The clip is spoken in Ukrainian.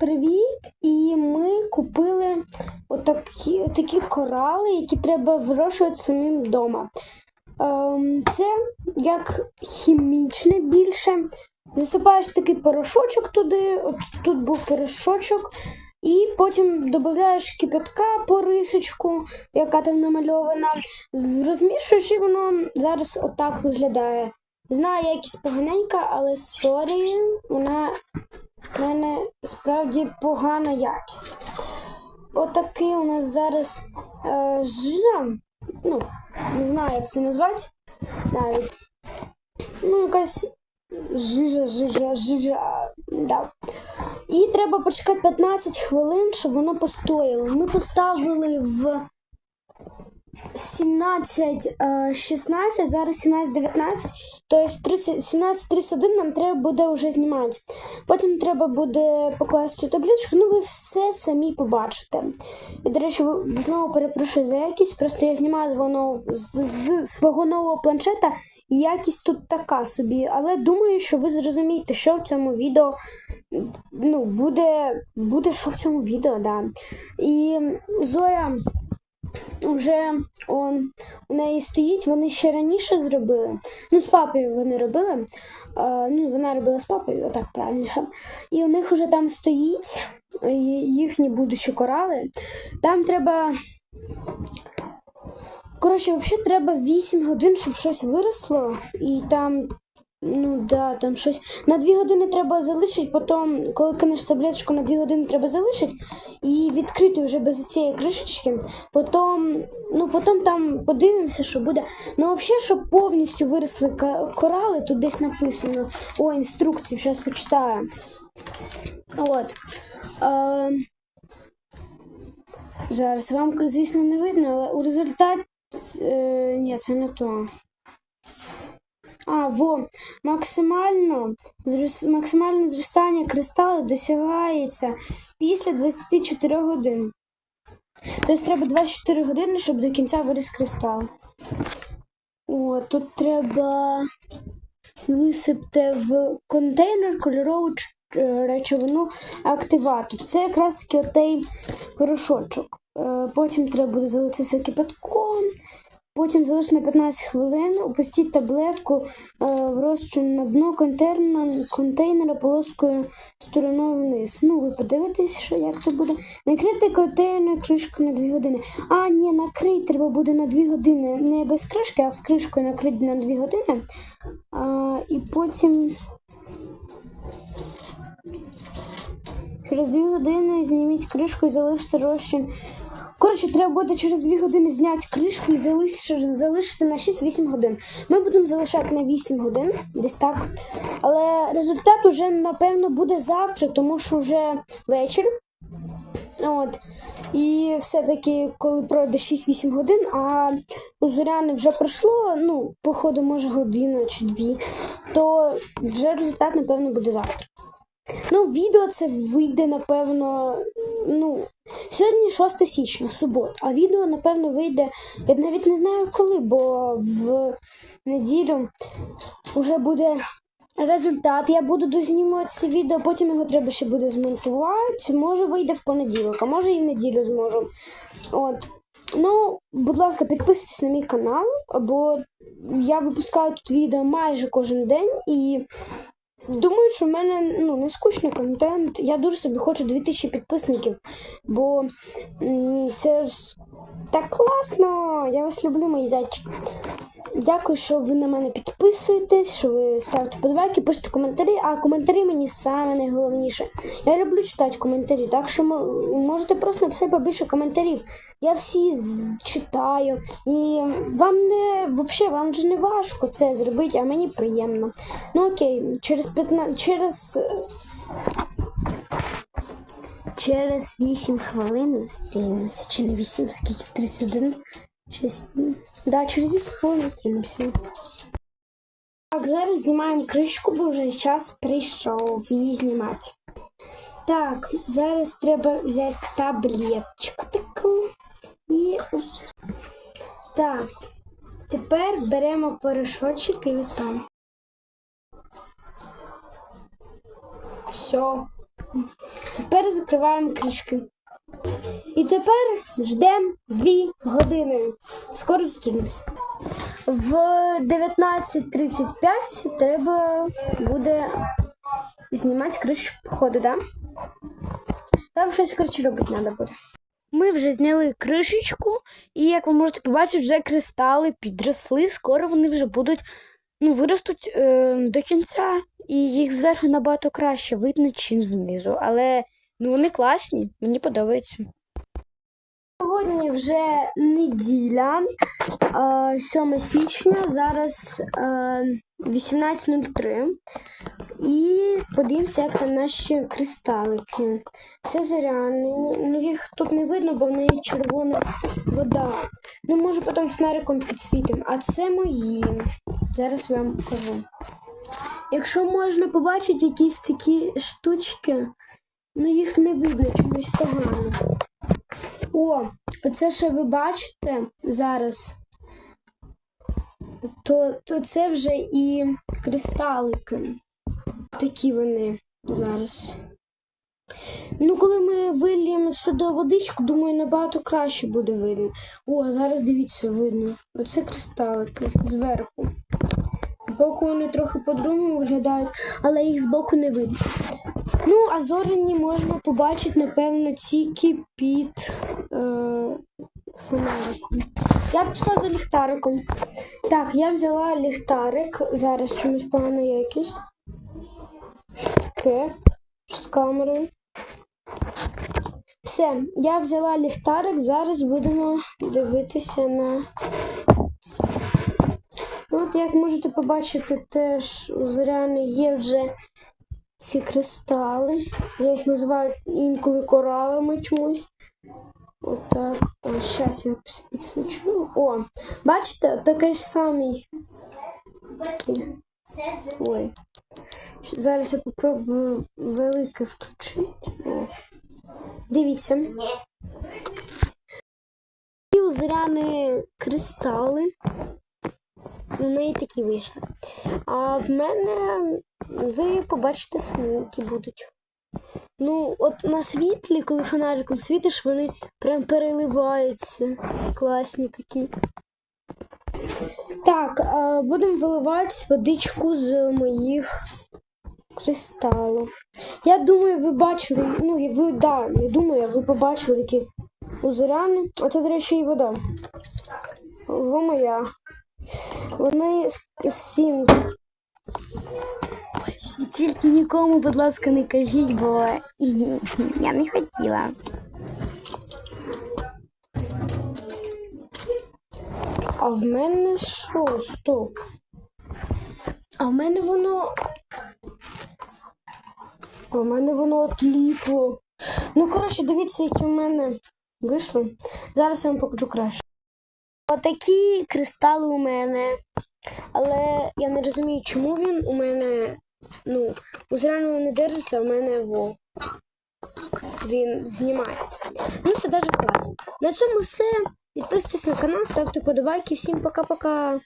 привіт! І ми купили отакі, отакі корали, які треба вирощувати самим вдома. Ем, це як хімічне більше. Засипаєш такий порошочок туди, от тут був порошочок, і потім додаєш кипятка по рисочку, яка там намальована. Розмішуєш і воно зараз отак виглядає. Знаю, якість поганенька, але сорі, вона в мене справді погана якість. Отакий у нас зараз е, жижа. Ну, не знаю, як це назвати навіть. Ну, якась жижа, жижа, жижа. Да. І треба почекати 15 хвилин, щоб воно постояло. Ми поставили в 17, 16, зараз 17, 19. Тобто 17.31 нам треба буде вже знімати. Потім треба буде покласти цю табличку, ну ви все самі побачите. І, до речі, знову перепрошую за якість, просто я знімаю воно, з, з свого нового планшета, і якість тут така собі. Але думаю, що ви зрозумієте, що в цьому відео ну, буде, буде що в цьому відео, да. І Зоря вже он, у неї стоїть, вони ще раніше зробили. Ну, з папою вони робили. А, ну, вона робила з папою, отак правильніше. І у них вже там стоїть е, їхні будучі корали. Там треба. Коротше, взагалі треба 8 годин, щоб щось виросло, і там. Ну да, там щось. На 2 години треба залишити, потім, коли кинеш таблеточку, на 2 години треба залишити і відкрити вже без цієї кришечки. Потім, ну, потім там подивимося, що буде. Ну, взагалі, щоб повністю виросли корали, тут десь написано. О, інструкцію, зараз почитаю. От. Е, зараз вам, звісно, не видно, але у результаті. Е, ні, це не то. А, во, максимально, максимальне зростання кристалу досягається після 24 годин. Тобто треба 24 години, щоб до кінця виріс кристал. О, тут треба висипати в контейнер кольорову е, речовину активатор. Це якраз таки отей порошочок. Е, Потім треба буде залити все кипятком. Потім залиш на 15 хвилин, опустіть таблетку е, в розчин на дно контейнера, контейнера полоскою стороною вниз. Ну, ви подивитесь, що як це буде. Накрити контейнер кришкою на 2 години. А, ні, накрити треба буде на 2 години. Не без кришки, а з кришкою накрити на 2 години. А, і потім. Через 2 години зніміть кришку і залиште розчин. Коротше, треба буде через 2 години зняти кришку і залишити, на 6-8 годин. Ми будемо залишати на 8 годин, десь так. Але результат уже, напевно, буде завтра, тому що вже вечір. От. І все-таки, коли пройде 6-8 годин, а у зоряни вже пройшло, ну, походу, може, година чи дві, то вже результат, напевно, буде завтра. Ну, відео це вийде, напевно, ну, сьогодні 6 січня, субота, а відео, напевно, вийде, я навіть не знаю коли, бо в неділю вже буде результат. Я буду дознімати це відео, потім його треба ще буде змонтувати. Може вийде в понеділок, а може і в неділю зможу. От. Ну, будь ласка, підписуйтесь на мій канал, бо я випускаю тут відео майже кожен день і думаю, що в мене ну, не скучний контент. Я дуже собі хочу 2000 підписників, бо це ж так класно. Я вас люблю, мої зайчики. Дякую, що ви на мене підписуєтесь, що ви ставите подобайки, пишете коментарі, а коментарі мені саме найголовніше. Я люблю читати коментарі, так що можете просто написати побільше коментарів. Я всі читаю. І вам не взагалі, вам же не важко це зробити, а мені приємно. Ну окей, через 15, через. Через 8 хвилин зустрінемося. Чи не 8, скільки? 31? 6. Да, через 8 хвилин зустрінемося. Так, зараз знімаємо кришку, бо вже час прийшов її знімати. Так, зараз треба взяти таблеточку таку. І. Так. Тепер беремо порошочок і виспаємо. Все. Тепер закриваємо кришки. І тепер ждемо 2 години. Скоро зустрінемось. В 19.35 треба буде знімати кришку походу, да? Там щось коротше робити треба буде. Ми вже зняли кришечку, і як ви можете побачити, вже кристали підросли. Скоро вони вже будуть ну, виростуть е, до кінця, і їх зверху набагато краще видно, чим знизу. Але ну, вони класні, мені подобається. Сьогодні вже неділя, е, 7 січня, зараз е, 18.03. І подивимося, як там наші кристалики. Це зоряни. Ну їх тут не видно, бо в неї червона вода. Ну, може, потім фонариком підсвітимо. А це мої. Зараз я вам покажу. Якщо можна побачити якісь такі штучки, ну їх не видно чомусь погано. О, оце що ви бачите зараз, то, то це вже і кристалики. Такі вони зараз. Ну, коли ми вильємо сюди водичку, думаю, набагато краще буде видно. О, зараз дивіться, видно. Оце кристалики зверху. Збоку вони трохи по-другому виглядають, але їх збоку не видно. Ну, а зоряні можна побачити, напевно, тільки під е, фонариком. Я пішла за ліхтариком. Так, я взяла ліхтарик. Зараз чомусь погана якість. Таке? З камерою? Все, я взяла ліхтарик, зараз будемо дивитися на це. Ну, от як можете побачити, теж у зоряни є вже ці кристали. Я їх називаю інколи коралами чомусь. Отак. О, зараз я підсвічу. О, бачите, такий ж самий. Такий. Ой. Зараз я попробую велике включити. О. Дивіться. І у кристали. У неї такі вийшли. А в мене ви побачите самі, які будуть. Ну, от на світлі, коли фонариком світиш, вони прям переливаються. Класні такі. Так, будемо виливати водичку з моїх кристалів. Я думаю, ви бачили, ну, ви, да, не думаю, ви побачили такі узоряни. Оце, до речі, і вода. Во моя. Вони з. Тільки нікому, будь ласка, не кажіть, бо я не хотіла. А в мене що? Стоп. А в мене воно. А в мене воно отліпло. Ну, коротше, дивіться, які в мене вийшли. Зараз я вам покажу краще. Отакі кристали у мене. Але я не розумію, чому він у мене. Ну, у зранку не держиться, а в мене во. Він знімається. Ну, це дуже класно. На цьому все. Підписуйтесь на канал, ставте подобайки. Всім пока-пока.